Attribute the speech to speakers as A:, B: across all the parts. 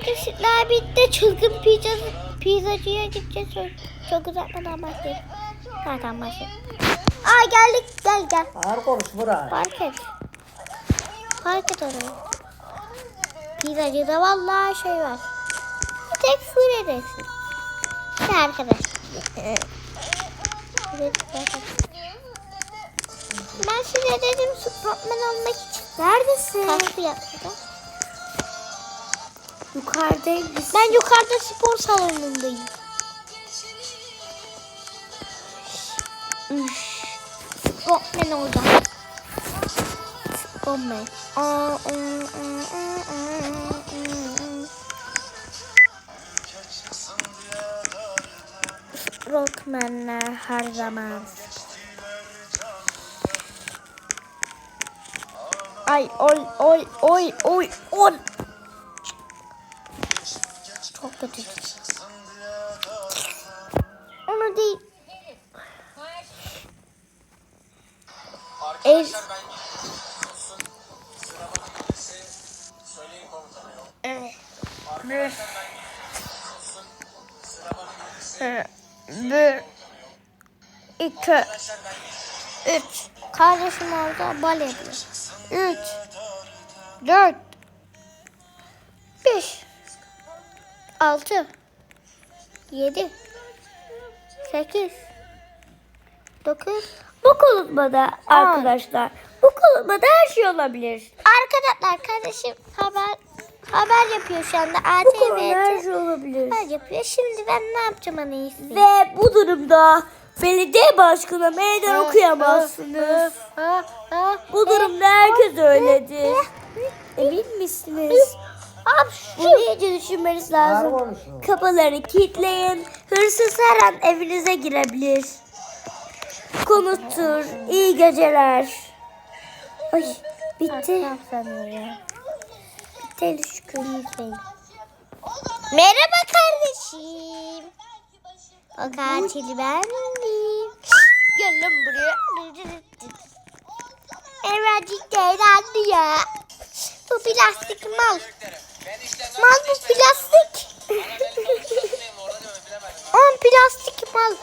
A: Motosikletler bitti. Çılgın pizza, pizzacıya gideceğiz. Çok, çok uzatmadan başlayalım. Zaten başlayalım. Aa geldik. Gel gel.
B: Ağır konuş Murat.
A: Fark et. Fark et orayı. Pizzacıda vallahi şey var. Bir tek full edersin. İşte arkadaş. Ben size dedim Superman olmak için.
C: Neredesin?
A: Kastı yaptım.
C: Yukarıdayım.
A: Ben yukarıda spor salonundayım. Üş. Superman orada. Superman. Aa, her zaman. Ay oy oy oy oy oy. Kötü. Onu değil. Ev. Evet. Bir. Bir. İki. Üç. Kardeşim orada bal ediyor. Üç. Dört. Beş. Altı. Yedi. Sekiz. Dokuz.
C: Bu kulübede arkadaşlar. Bu kulübede her şey olabilir.
A: Arkadaşlar kardeşim haber haber yapıyor şu anda.
C: Bu kulübede her
A: ATV
C: şey olabilir.
A: haber yapıyor. Şimdi ben ne yapacağım en iyisi?
C: Ve bu durumda belediye başkanı meydan okuyamazsınız. Bu durumda herkes öyledir. Emin misiniz?
A: Abi
C: Bunu iyice düşünmeniz lazım. Kapıları kilitleyin. Hırsız her an evinize girebilir. Konuttur. İyi geceler. Ay bitti. Bitti şükür.
A: Merhaba kardeşim. O katil bendim. Gel lan buraya. Evacık değerlendi ya. Bu plastik mal. Mal bu plastik. On plastik mal.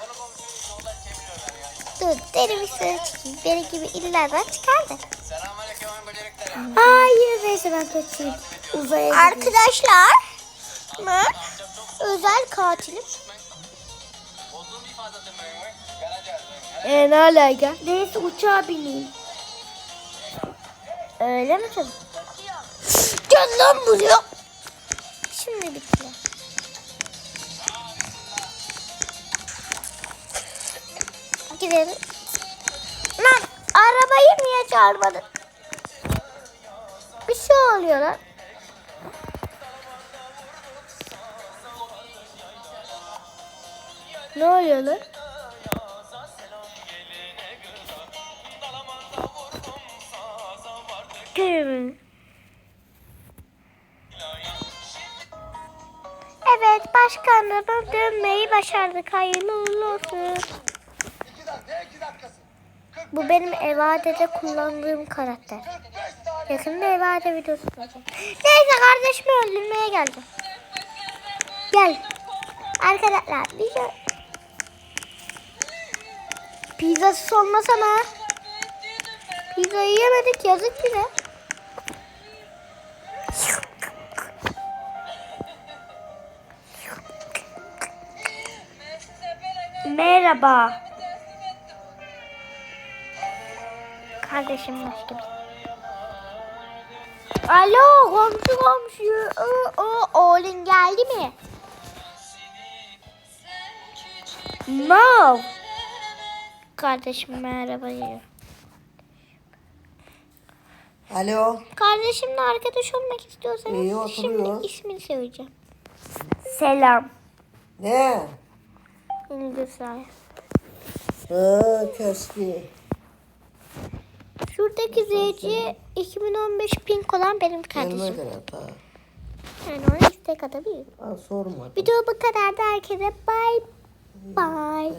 A: Dur derim üstüne çıkayım. Benim gibi illerden çıkar da.
C: Hayır neyse ben kaçayım. Uzaya.
A: Arkadaşlar mı? Özel katilim.
C: Ee, ne alaka? Neyse uçağa bineyim.
A: Öyle mi canım? Gel lan buraya. Şimdi bitti. Gidelim. Lan arabayı niye çağırmadın? Bir şey oluyor lan.
C: Ne oluyor lan? Hmm.
A: Evet başkanlığa dönmeyi başardık. Hayırlı uğurlu olsun. Bu benim evadede kullandığım karakter. Yakında evade videosu. Neyse kardeşimi öldürmeye geldim. Gel. Arkadaşlar bir şey... Pizzasız olmasana. Pizzayı yemedik yazık bize.
C: Merhaba.
A: Kardeşim başka bir. Alo komşu komşu. O, o, oğlun geldi mi?
C: No.
A: Kardeşim merhaba diyor.
B: Alo.
A: Kardeşimle arkadaş olmak istiyorsanız
B: İyi,
A: şimdi ismini söyleyeceğim.
C: Selam.
B: Ne?
A: Güzel.
B: Ha, keski.
A: Şuradaki ZC 2015 pink olan benim kardeşim. Yani ona istek atabilirim.
B: Ha, sorma.
A: Video bu kadar da herkese bye bye.